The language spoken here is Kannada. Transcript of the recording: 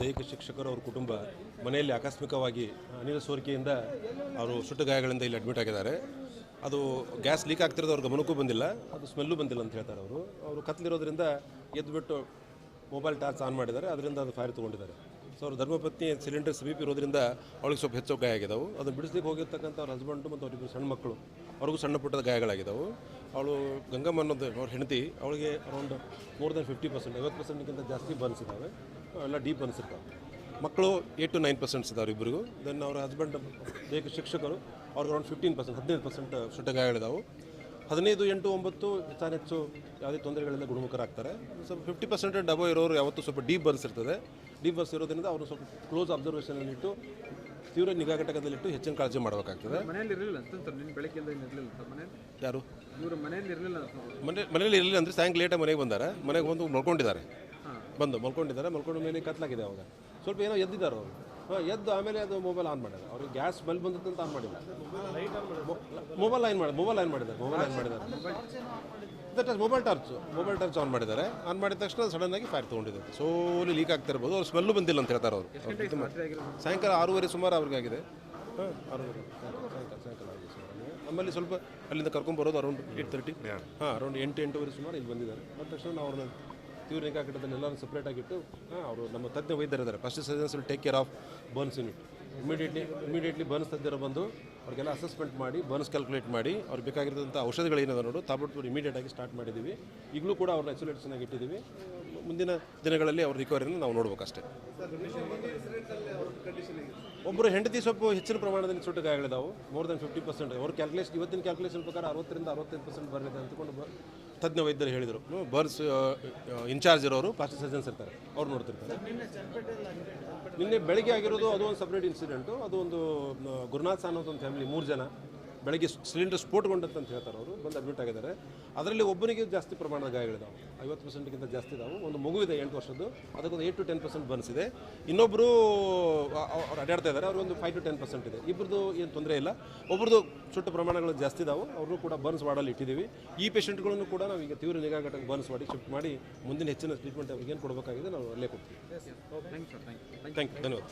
ದೈಹಿಕ ಶಿಕ್ಷಕರು ಅವ್ರ ಕುಟುಂಬ ಮನೆಯಲ್ಲಿ ಆಕಸ್ಮಿಕವಾಗಿ ಅನಿಲ ಸೋರಿಕೆಯಿಂದ ಅವರು ಸುಟ್ಟು ಗಾಯಗಳಿಂದ ಇಲ್ಲಿ ಅಡ್ಮಿಟ್ ಆಗಿದ್ದಾರೆ. ಅದು ಗ್ಯಾಸ್ ಲೀಕ್ ಆಗ್ತಿರೋದು ಅವ್ರ ಗಮನಕ್ಕೂ ಬಂದಿಲ್ಲ. ಅದು ಸ್ಮೆಲ್ಲು ಬಂದಿಲ್ಲ ಅಂತ ಹೇಳ್ತಾರೆ ಅವರು. ಅವರು ಕತ್ಲಿರೋದ್ರಿಂದ ಎದ್ದುಬಿಟ್ಟು ಮೊಬೈಲ್ ಟಾರ್ಚ್ ಆನ್ ಮಾಡಿದ್ದಾರೆ. ಅದರಿಂದ ಅದು ಫೈರ್ ತೊಗೊಂಡಿದ್ದಾರೆ. ಅವ್ರ ಧರ್ಮಪತ್ನಿ ಸಿಲಿಂಡರ್ ಸಮೀಪ ಇರೋದ್ರಿಂದ ಅವಳಿಗೆ ಸ್ವಲ್ಪ ಹೆಚ್ಚು ಗಾಯ ಆಗಿದ್ದಾವೆ ಅದು ಬಿಡಿಸ್ಲಿಕ್ಕೆ ಹೋಗಿರ್ತಕ್ಕಂಥ ಅವ್ರ ಹಸ್ಬೆಂಡು ಮತ್ತು ಅವರಿಬ್ಬರು ಸಣ್ಣ ಮಕ್ಕಳು. ಅವ್ರಿಗೂ ಸಣ್ಣ ಪುಟ್ಟದ ಗಾಯಗಳಾಗಿದ್ದಾವೆ ಅವಳು ಗಂಗಮ್ಮ ಅನ್ನೋದು ಅವ್ರ ಹೆಂಡತಿ, ಅವಳಿಗೆ around more than fifty percent ಐವತ್ತು ಪರ್ಸೆಂಟ್ಗಿಂತ ಜಾಸ್ತಿ ಬರ್ನ್ಸ್ ಇದ್ದಾವೆ. ಎಲ್ಲ ಡೀಪ್ ಬರ್ನ್ಸ್ ಇರ್ತಾವೆ. ಮಕ್ಕಳು ಏಟ್ ಟು ನೈನ್ ಪರ್ಸೆಂಟ್ಸ್ ಇದ್ದಾರೆ ಇಬ್ಬರಿಗೂ ದೆನ್ ಅವ್ರ ಹಸ್ಬೆಂಡ್ ಬೇಕು ಶಿಕ್ಷಕರು, ಅವ್ರಿಗೆ ಅರೌಂಡ್ ಫಿಫ್ಟೀನ್ ಪರ್ಸೆಂಟ್ ಹದಿನೈದು ಪರ್ಸೆಂಟ್ ಸುಟ್ಟ ಗಾಯಗಳಿದಾವೆ. ಹದಿನೈದು ಎಂಟು ಒಂಬತ್ತು ಹೆಚ್ಚಾನೆಚ್ಚು ಯಾವುದೇ ತೊಂದರೆಗಳಿಂದ ಗುಣಮುಖರಾಗ್ತಾರೆ. ಸ್ವಲ್ಪ ಫಿಫ್ಟಿ ಪರ್ಸೆಂಟ್ ಡಬೋ ಇರೋರು ಯಾವತ್ತೂ ಸ್ವಲ್ಪ ಡೀಪ್ ಬರ್ಸ್ ಇರ್ತದೆ. ಡೀಪ್ ಬರ್ಸ್ ಇರೋದ್ರಿಂದ ಅವರು ಸ್ವಲ್ಪ ಕ್ಲೋಸ್ ಅಬ್ಸರ್ವೇಷನಲ್ಲಿಟ್ಟು ತೀವ್ರ ನಿಗಾ ಘಟಕದಲ್ಲಿಟ್ಟು ಹೆಚ್ಚಿನ ಕಾಳಜಿ ಮಾಡಬೇಕಾಗ್ತದೆ. ಮನೇಲಿ ಇರಲಿಲ್ಲ ಅಂತ ಸರ್ ನಿನ್ನ ಬೆಳಗ್ಗೆಯಿಂದ ಇರಲಿಲ್ಲ ಸರ್ ಮನೇಲಿ ಯಾರು? ಇವರು ಮನೆಯಲ್ಲಿ ಇರಲಿಲ್ಲ ಮನೆ ಮನೇಲಿ ಇರಲಿಲ್ಲ ಅಂದರೆ ಸಾಯಂಕಾಲ ಲೇಟಾಗಿ ಮನೆಗೆ ಬಂದಾರೆ. ಮನೆಗೆ ಬಂದು ಮಲ್ಕೊಂಡಿದ್ದಾರೆ. ಬಂದು ಮಲ್ಕೊಂಡಿದ್ದಾರೆ. ಮಲ್ಕೊಂಡ ಮೇಲೆ ಕತ್ಲಾಗಿದೆ ಅವಾಗ. ಸ್ವಲ್ಪ ಏನೋ ಎದ್ದಿದ್ದಾರೆ ಅವರು. ಹಾಂ ಎದ್ದು ಆಮೇಲೆ ಅದು ಮೊಬೈಲ್ ಆನ್ ಮಾಡಿದ್ದಾರೆ ಅವ್ರಿಗೆ ಗ್ಯಾಸ್ ಸ್ಮೆಲ್ ಬಂದಿತ್ತು ಅಂತ ಆನ್ ಮಾಡಿಲ್ಲ. ಮೊಬೈಲ್ ಆನ್ ಮಾಡಿ ಮೊಬೈಲ್ ಆನ್ ಮಾಡಿದ್ದಾರೆ. ಮೊಬೈಲ್ ಆನ್ ಮಾಡಿದ್ದಾರೆ. That mobile torch mobile torch on ಮಾಡಿದ್ದಾರೆ. ಆನ್ ಮಾಡಿದ ತಕ್ಷಣ ಸಡನ್ ಆಗಿ ಫೈರ್ ತೊಗೊಂಡಿದೆ. ಸೋಲಿ ಲೀಕ್ ಆಗ್ತಿರ್ಬೋದು ಅವ್ರು ಸ್ಮೆಲ್ಲು ಬಂದಿಲ್ಲ ಅಂತ ಹೇಳ್ತಾರೆ ಅವರು. ಸಾಯಂಕಾಲ ಆರೂವರೆ ಸುಮಾರು ಅವ್ರಿಗೆ ಆಗಿದೆ. ಹಾಂ ಆರೂವರೆ ಸಾಯಂಕಾಲ ಸಾಯಂಕಾಲ ಆಗಿದೆ ಸುಮಾರು. ಆಮೇಲೆ ಸ್ವಲ್ಪ ಅಲ್ಲಿಂದ ಕರ್ಕೊಂಬರೋದು ಅರೌಂಡ್ ಏಟ್ ತರ್ಟಿ ಹಾಂ ಅರೌಂಡ್ ಎಂಟು ಎಂಟುವರೆ ಸುಮಾರು ಇಲ್ಲಿ ಬಂದಿದ್ದಾರೆ. ಬಂದ ತಕ್ಷಣ ನಾವು ಅವ್ರನ್ನ ತೀವ್ರ ನಿಗಾ ಘಟಕದಲ್ಲಿ ಎಲ್ಲರೂ ಸಪ್ರೇಟ್ ಆಗಿಟ್ಟು ಅವರು ನಮ್ಮ ತಜ್ಞ ವೈದ್ಯರಿದ್ದಾರೆ first surgeons will take care of burns unit immediately immediately burns ತಜ್ಞರು ಬಂದು ಅವ್ರಿಗೆಲ್ಲ ಅಸೆಸ್ಮೆಂಟ್ ಮಾಡಿ ಬರ್ನ್ಸ್ ಕ್ಯಾಲ್ಕುಲೇಟ್ ಮಾಡಿ, ಅವ್ರಿಗೆ ಬೇಕಾಗಿರೋದಂಥ ಔಷಧಿಗಳೇನಿದೆ ನೋಡು ತಾಬಟ್ಪುರ್ ಇಮಿಡಿಯೇಟ್ ಆಗಿ ಸ್ಟಾರ್ಟ್ ಮಾಡಿದ್ದೀವಿ ಈಗಲೂ ಕೂಡ ಅವ್ರನ್ನ ಐಸೋಲೇಷನ್ ಆಗಿ ಇಟ್ಟಿದ್ದೀವಿ ಮುಂದಿನ ದಿನಗಳಲ್ಲಿ ಅವ್ರ ರಿಕವರಿನ ನಾವು ನೋಡ್ಬೇಕಷ್ಟೇ. ಒಬ್ಬರು ಹೆಂಡತಿ ಸ್ವಲ್ಪ ಹೆಚ್ಚಿನ ಪ್ರಮಾಣದಲ್ಲಿ ಸುಟ್ಟು ಗಾಯಗಳಿದಾವೆ ಮೋರ್ ದನ್ ಫಿಫ್ಟಿ ಪರ್ಸೆಂಟ್ ಅವ್ರ ಕ್ಯಾಲ್ಕುಲೇಷನ್ ಇವತ್ತಿನ ಕ್ಯಾಲ್ಕುಲೇಷನ್ ಪ್ರಕಾರ ಅರವತ್ತರಿಂದ ಅರವತ್ತೈದು ಪರ್ಸೆಂಟ್ ಬರಲಿದೆ ಅಂತಕೊಂಡು ತಜ್ಞ ವೈದ್ಯರು ಹೇಳಿದರು ಬರ್ನ್ಸ್ ಇನ್ಚಾರ್ಜ್ ಇರೋರು ಪ್ಲಾಸ್ಟಿಕ್ ಸರ್ಜನ್ಸ್ ಇರ್ತಾರೆ. ಅವ್ರು ನೋಡ್ತಿರ್ತಾರೆ. ನಿನ್ನೆ ಬೆಳಗ್ಗೆ ಆಗಿರೋದು ಅದು ಒಂದು ಸಪ್ರೇಟ್ ಇನ್ಸಿಡೆಂಟು ಅದು ಒಂದು ಗುರುನಾಥ್ ಸಾನ್ ಅಂತ ಒಂದು ಫ್ಯಾಮಿಲಿ ಮೂರು ಜನ. ಬೆಳಗ್ಗೆ ಸಿಲಿಂಡರ್ ಸ್ಫೋಟಗೊಂಡಂತ ಅಂತ ಹೇಳ್ತಾರೆ ಅವರು ಬಂದು ಅಡ್ಮಿಟ್ ಆಗಿದ್ದಾರೆ. ಅದರಲ್ಲಿ ಒಬ್ಬನಿಗೆ ಜಾಸ್ತಿ ಪ್ರಮಾಣದ ಗಾಯಗಳಿದ್ದಾವೆ ಐವತ್ತು ಪರ್ಸೆಂಟ್ಗಿಂತ ಜಾಸ್ತಿ ಇದಾವೆ. ಒಂದು ಮಗು ಇದೆ ಎಂಟು ವರ್ಷದ್ದು. ಅದಕ್ಕೊಂದು ಏಟ್ ಟು ಟೆನ್ ಪರ್ಸೆಂಟ್ ಬನ್ಸಿದೆ ಇನ್ನೊಬ್ಬರು ಅವ್ರು ಅಡ್ಡಾಡ್ತಾ ಇದ್ದಾರೆ. ಅವ್ರಿಗೊಂದು ಫೈವ್ ಟು ಟೆನ್ ಪರ್ಸೆಂಟ್ ಇದೆ. ಇಬ್ಬರದ್ದು ಏನು ತೊಂದರೆ ಇಲ್ಲ. ಒಬ್ಬರದ್ದು ಸುಟ್ಟ ಪ್ರಮಾಣಗಳು ಜಾಸ್ತಿ ಇದಾವೆ. ಅವ್ರನ್ನೂ ಕೂಡ ಬರ್ನ್ಸ್ ವಾರ್ಡಲ್ಲಿ ಇಟ್ಟಿದ್ದೀವಿ. ಈ ಪೇಷಂಟ್ಗಳನ್ನು ಕೂಡ ನಾವು ಈಗ ತೀವ್ರ ನಿಗಾ ಘಟಕ ಬರ್ನ್ಸ್ ಮಾಡಿ ಶಿಫ್ಟ್ ಮಾಡಿ ಮುಂದಿನ ಹೆಚ್ಚಿನ ಟ್ರೀಟ್ಮೆಂಟ್ ಅವ್ರಿಗೆ ಏನು ಕೊಡಬೇಕಾಗಿದೆ ನಾವು ಅಲ್ಲೇ ಕೊಡ್ತೀವಿ. ಯು ಥ್ಯಾಂಕ್ ಯು ಧನ್ಯವಾದ.